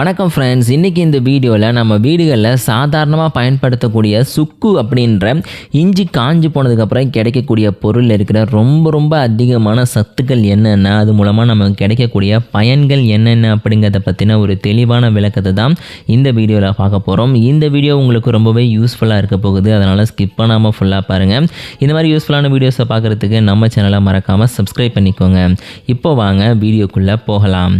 வணக்கம் ஃப்ரெண்ட்ஸ் இன்றைக்கி இந்த வீடியோவில் நம்ம வீடுகளில் சாதாரணமாக பயன்படுத்தக்கூடிய சுக்கு அப்படின்ற இஞ்சி காஞ்சி போனதுக்கப்புறம் கிடைக்கக்கூடிய பொருள் இருக்கிற ரொம்ப ரொம்ப அதிகமான சத்துக்கள் என்னென்ன அது மூலமாக நமக்கு கிடைக்கக்கூடிய பயன்கள் என்னென்ன அப்படிங்கிறத பற்றின ஒரு தெளிவான விளக்கத்தை தான் இந்த வீடியோவில் பார்க்க போகிறோம் இந்த வீடியோ உங்களுக்கு ரொம்பவே யூஸ்ஃபுல்லாக இருக்க போகுது. அதனால் ஸ்கிப் பண்ணாமல் ஃபுல்லாக பாருங்கள் இந்த மாதிரி யூஸ்ஃபுல்லான வீடியோஸை பார்க்குறதுக்கு நம்ம சேனலை மறக்காமல் சப்ஸ்கிரைப் பண்ணிக்கோங்க. இப்போ வாங்க வீடியோக்குள்ளே போகலாம்.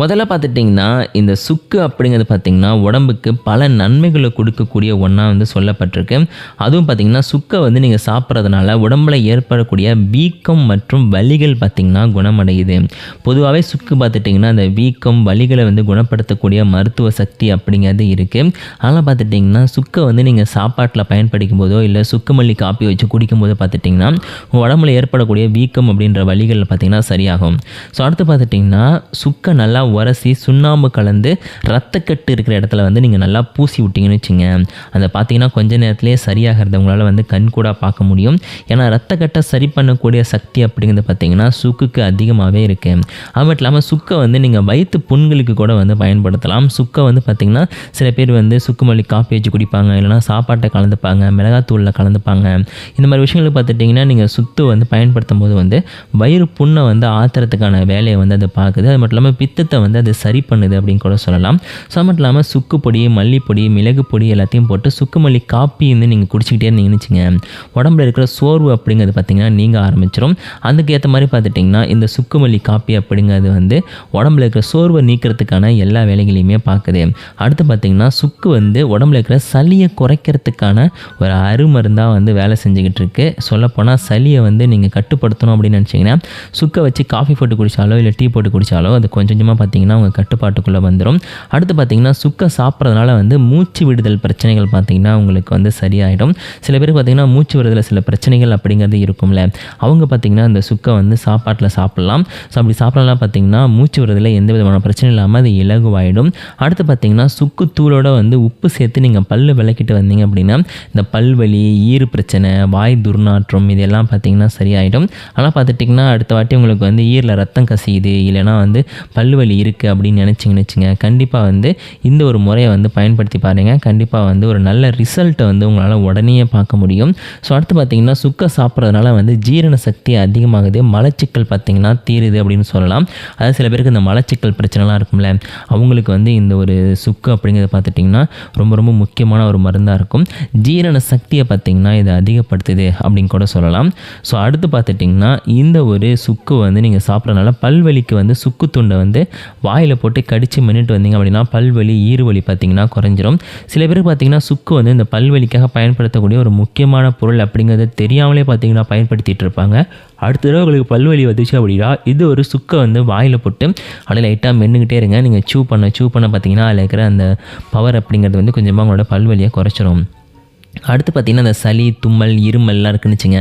முதல்ல பார்த்துட்டிங்கன்னா இந்த சுக்கு அப்படிங்கிறது பார்த்திங்கன்னா உடம்புக்கு பல நன்மைகளை கொடுக்கக்கூடிய ஒன்றா வந்து சொல்லப்பட்டிருக்கு. அதுவும் பார்த்திங்கன்னா சுக்கை வந்து நீங்கள் சாப்பிட்றதுனால உடம்புல ஏற்படக்கூடிய வீக்கம் மற்றும் வலிகள் பார்த்திங்கன்னா குணமடையுது. பொதுவாகவே சுக்கு பார்த்துட்டிங்கன்னா அந்த வீக்கம் வலிகளை வந்து குணப்படுத்தக்கூடிய மருத்துவ சக்தி அப்படிங்கிறது இருக்குது அதனால் பார்த்துட்டிங்கன்னா சுக்கை வந்து நீங்கள் சாப்பாட்டில் பயன்படுத்தும் போதோ இல்லை சுக்கு மல்லி காப்பி வச்சு குடிக்கும் போதோ பார்த்துட்டிங்கன்னா உடம்புல ஏற்படக்கூடிய வீக்கம் அப்படின்ற வலிகள் பார்த்திங்கன்னா சரியாகும். ஸோ அடுத்து பார்த்துட்டிங்கன்னா சுக்கை நல்லா உரசி சுண்ணாம்பு கலந்து ரத்தக்கட்டு இருக்கிற இடத்துல வந்து நீங்கள் நல்லா பூசி விட்டிங்கன்னு வச்சுங்க. அதை பார்த்தீங்கன்னா கொஞ்ச நேரத்திலே சரியாகிறத உங்களால் வந்து கண் கூட பார்க்க முடியும். ஏன்னா ரத்தக்கட்டை சரி பண்ணக்கூடிய சக்தி அப்படிங்கிறது பார்த்தீங்கன்னா சுக்குக்கு அதிகமாகவே இருக்குது அது மட்டும் இல்லாமல் சுக்கை வந்து நீங்கள் வயிற்று புண்களுக்கு கூட வந்து பயன்படுத்தலாம். சுக்கை வந்து பார்த்திங்கன்னா சில பேர் வந்து சுக்கு மல்லி காப்பி வச்சு குடிப்பாங்க இல்லைனா சாப்பாட்டை கலந்துப்பாங்க மிளகாத்தூளில் கலந்துப்பாங்க. இந்த மாதிரி விஷயங்களுக்கு பார்த்துட்டிங்கன்னா நீங்கள் சுத்து வந்து பயன்படுத்தும் போது வந்து வயிறு புண்ணை வந்து ஆத்துறதுக்கான வேலையை வந்து அது பார்க்குது. அது மட்டும் இல்லாமல் பித்தத்தை வந்து அது சரி பண்ணுது அப்படின்னு கூட சொல்லலாம். ஸோ அது மட்டும் இல்லாமல் சுக்கு பொடி மல்லிப்பொடி மிளகு பொடி எல்லாத்தையும் போட்டு சுக்கு மல்லி காப்பி வந்து நீங்கள் குடிச்சிக்கிட்டே இருந்தீங்கன்னு வச்சுங்க உடம்புல இருக்கிற சோர்வு அப்படிங்கிறது பார்த்திங்கன்னா நீங்கள் ஆரம்பிச்சிடும் அதுக்கு ஏற்ற மாதிரி பார்த்துட்டிங்கன்னா இந்த சுக்கு மல்லி காப்பி அப்படிங்கிறது வந்து உடம்புல இருக்கிற சோர்வை நீக்கிறதுக்கான எல்லா வேலைகளையுமே பார்க்குது அடுத்து பார்த்திங்கன்னா சுக்கு வந்து உடம்புல இருக்கிற சளியை குறைக்கிறதுக்கான ஒரு அருமருந்தாக வந்து வேலை செஞ்சுக்கிட்டு இருக்கு. சொல்லப்போனால் சளியை வந்து நீங்கள் கட்டுப்படுத்தணும் அப்படின்னு நினச்சிங்கன்னா சுக்கை வச்சு காஃபி போட்டு குடித்தாலோ இல்லை டீ போட்டு குடித்தாலோ அது கொஞ்சம் கொஞ்சமாக பார்த்திங்கன்னா உங்கள் கட்டுப்பாட்டுக்குள்ளே வந்துடும் அடுத்து பார்த்திங்கன்னா சுக்கை சாப்பிட்றதுனால வந்து மூச்சு விடுதல் பிரச்சனைகள் பார்த்திங்கன்னா உங்களுக்கு வந்து சரியாயிடும். சில பேர் பார்த்திங்கன்னா மூச்சு விடுதல் சில பிரச்சனைகள் அப்படிங்கிறது இருக்கும்ல. அவங்க பார்த்திங்கன்னா அந்த சுக்கை வந்து சாப்பாட்டில் சாப்பிட்லாம். ஸோ அப்படி சாப்பிட்லாம் பார்த்திங்கன்னா மூச்சு விடுறதுல எந்த விதமான பிரச்சனை இல்லாமல் அது இலகுவாயிடும். அடுத்து பார்த்திங்கன்னா சுக்கு தூளோட வந்து உப்பு சேர்த்து நீங்கள் பல் விளக்கிட்டு வந்தீங்க அப்படின்னா இந்த பல்வலி ஈறு பிரச்சனை வாய் துர்நாற்றம் இதெல்லாம் பார்த்திங்கன்னா சரியாயிடும். ஆனால் பார்த்துட்டிங்கன்னா அடுத்த வாட்டி உங்களுக்கு வந்து ஈரில் ரத்தம் கசியுது இல்லைனா வந்து பல்வலி இருக்குது அப்படின்னு நினச்சிங்கன்னு வச்சுங்க கண்டிப்பாக வந்து இந்த ஒரு முறையை வந்து பயன்படுத்தி பாருங்கள் கண்டிப்பாக வந்து ஒரு நல்ல ரிசல்ட்டை வந்து உங்களால் உடனே பார்க்க முடியும். ஸோ அடுத்து பார்த்திங்கன்னா சுக்கை சாப்பிட்றதுனால வந்து ஜீரண சக்தி அதிகமாகுது. மலச்சிக்கல் பார்த்திங்கன்னா தீருது அப்படின்னு சொல்லலாம். அதாவது சில பேருக்கு இந்த மலச்சிக்கல் பிரச்சனைலாம் இருக்கும்ல. அவங்களுக்கு வந்து இந்த ஒரு சுக்கு அப்படிங்கிறத பார்த்துட்டிங்கன்னா ரொம்ப ரொம்ப முக்கியமான ஒரு மருந்தாக இருக்கும். ஜீரண சக்தியை பார்த்திங்கன்னா இதை அதிகப்படுத்துது அப்படின்னு கூட சொல்லலாம். ஸோ அடுத்து பார்த்துட்டிங்கன்னா இந்த ஒரு சுக்கு வந்து நீங்கள் சாப்பிட்றதுனால பல்வலிக்கு வந்து சுக்கு துண்டை வந்து வாயில் போட்டு கடித்து மின்னுட்டு வந்தீங்க அப்படின்னா பல்வலி ஈறுவலி பார்த்திங்கன்னா குறைஞ்சிரும். சில பேருக்கு பார்த்திங்கன்னா சுக்கு வந்து இந்த பல்வலிக்காக பயன்படுத்தக்கூடிய ஒரு முக்கியமான பொருள் அப்படிங்கிறத தெரியாமலே பார்த்திங்கன்னா பயன்படுத்திகிட்டு இருப்பாங்க. அடுத்த தடவை உங்களுக்கு பல்வலி வந்துச்சு அப்படின்னா இது ஒரு சுக்கை வந்து வாயில் போட்டு அப்படியே லைட்டாக மென்னுக்கிட்டே இருங்க. நீங்கள் சூ பண்ண சூ பண்ண பார்த்தீங்கன்னா அதில் இருக்கிற அந்த பவர் அப்படிங்கிறது வந்து கொஞ்சமாக உங்களோட பல்வலியை குறைச்சிரும். அடுத்து பார்த்திங்கன்னா அந்த சளி தும்மல் இருமல்லாம் இருக்குன்னு வச்சுங்க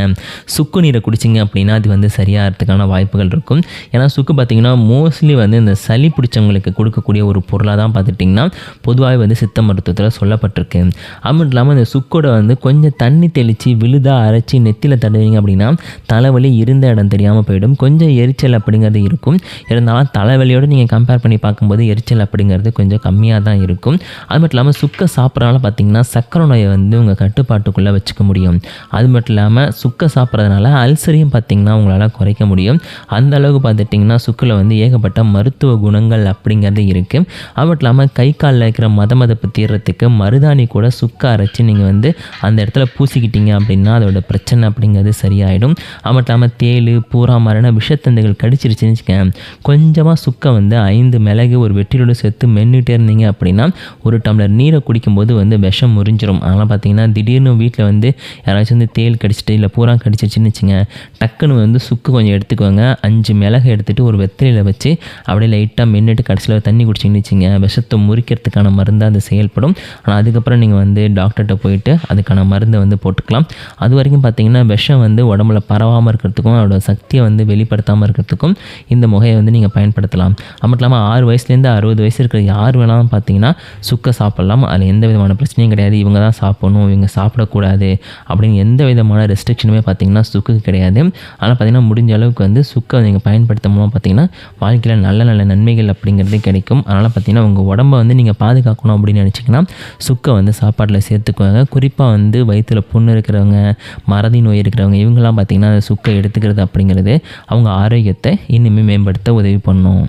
சுக்கு நீரை குடிச்சிங்க அப்படின்னா அது வந்து சரியாகிறதுக்கான வாய்ப்புகள் இருக்கும். ஏன்னா சுக்கு பார்த்திங்கன்னா மோஸ்ட்லி வந்து இந்த சளி பிடிச்சவங்களுக்கு கொடுக்கக்கூடிய ஒரு பொருளாக தான் பார்த்துட்டிங்கன்னா பொதுவாகவே வந்து சித்த மருத்துவத்தில் சொல்லப்பட்டிருக்கு. அது மட்டும் இல்லாமல் இந்த சுக்கோட வந்து கொஞ்சம் தண்ணி தெளித்து விழுதாக அரைச்சி நெத்தியில் தடுவீங்க அப்படின்னா தலைவலி இருந்த இடம் தெரியாமல் போயிடும். கொஞ்சம் எரிச்சல் அப்படிங்கிறது இருக்கும். இருந்தாலும் தலைவலியோடு நீங்கள் கம்பேர் பண்ணி பார்க்கும்போது எரிச்சல் அப்படிங்கிறது கொஞ்சம் கம்மியாக தான் இருக்கும். அது மட்டும் இல்லாமல் சுக்கை சாப்பிட்றனால பார்த்திங்கன்னா சக்கரை நோயை வந்து உங்கள் கட்டுப்பாட்டுக்குள்ளே வச்சுக்க முடியும். அது மட்டும் இல்லாமல் சுக்கை சாப்பிட்றதுனால அல்சரையும் பார்த்திங்கன்னா உங்களால் குறைக்க முடியும். அந்த அளவுக்கு பார்த்துட்டிங்கன்னா சுக்கில் வந்து ஏகப்பட்ட மருத்துவ குணங்கள் அப்படிங்கிறது இருக்குது அது மட்டும் இல்லாமல் கை காலில் இருக்கிற மத மதப்பு தீர்றதுக்கு மருதாணி கூட சுக்கை அரைச்சி நீங்கள் வந்து அந்த இடத்துல பூசிக்கிட்டீங்க அப்படின்னா அதோட பிரச்சனை அப்படிங்கிறது சரியாயிடும். அது மட்டும் இல்லாமல் தேள் பூரா மரண விஷத்தந்துகள் கடிச்சிருச்சுன்னு வச்சுக்கேன் கொஞ்சமாக சுக்கை வந்து ஐந்து மிளகு ஒரு வெற்றிலோடு சேர்த்து மென்னுட்டே இருந்தீங்க அப்படின்னா ஒரு டம்ளர் நீரை குடிக்கும்போது வந்து விஷம் முறிஞ்சிரும். அதனால் பார்த்தீங்கன்னா திடீர்னு வீட்டில் வந்து யாராச்சும் வந்து தேல் கடிச்சிட்டு இல்லை பூரா கடிச்சிருச்சுன்னு வச்சுங்க டக்குன்னு வந்து சுக்கு கொஞ்சம் எடுத்துக்கோங்க அஞ்சு மிளகு எடுத்துகிட்டு ஒரு வெத்தலையில் வச்சு அப்படியே லைட்டாக மின்னுட்டு கடைசியில் தண்ணி குடிச்சிங்கன்னு வச்சுங்க விஷத்தை முறிக்கிறதுக்கான மருந்தாக அது செயல்படும். ஆனால் அதுக்கப்புறம் நீங்கள் வந்து டாக்டர்கிட்ட போயிட்டு அதுக்கான மருந்தை வந்து போட்டுக்கலாம். அது வரைக்கும் பார்த்தீங்கன்னா விஷம் வந்து உடம்புல பரவாமல் இருக்கிறதுக்கும் அதோட சக்தியை வந்து வெளிப்படுத்தாமல் இருக்கிறதுக்கும் இந்த முகையை வந்து நீங்கள் பயன்படுத்தலாம். அது மட்டும் இல்லாமல் ஆறு வயசுலேருந்து அறுபது வயசு இருக்கிற யார் வேணாலும் பார்த்தீங்கன்னா சுக்கை சாப்பிட்லாம். அதில் எந்த விதமான பிரச்சனையும் கிடையாது. இவங்க தான் சாப்பிடணும் இவங்க நீங்கள் சாப்பிடக்கூடாது அப்படின்னு எந்த விதமான ரெஸ்ட்ரிக்ஷனுமே பார்த்தீங்கன்னா சுக்கு கிடையாது. ஆனால் பார்த்திங்கன்னா முடிஞ்ச அளவுக்கு வந்து சுக்கை நீங்கள் பயன்படுத்தும் மூலம் பார்த்தீங்கன்னா வாழ்க்கையில் நல்ல நல்ல நன்மைகள் அப்படிங்கிறது கிடைக்கும். அதனால் பார்த்திங்கன்னா உங்கள் உடம்பை வந்து நீங்கள் பாதுகாக்கணும் அப்படின்னு நினச்சிங்கன்னா சுக்கை வந்து சாப்பாட்டில் சேர்த்துக்குவாங்க குறிப்பாக வந்து வயிற்றில் புண்ணு இருக்கிறவங்க மறதி நோய் இருக்கிறவங்க இவங்கெல்லாம் பார்த்தீங்கன்னா அந்த சுக்கை எடுத்துக்கிறது அப்படிங்கிறது அவங்க ஆரோக்கியத்தை இன்னுமே மேம்படுத்த உதவி பண்ணும்.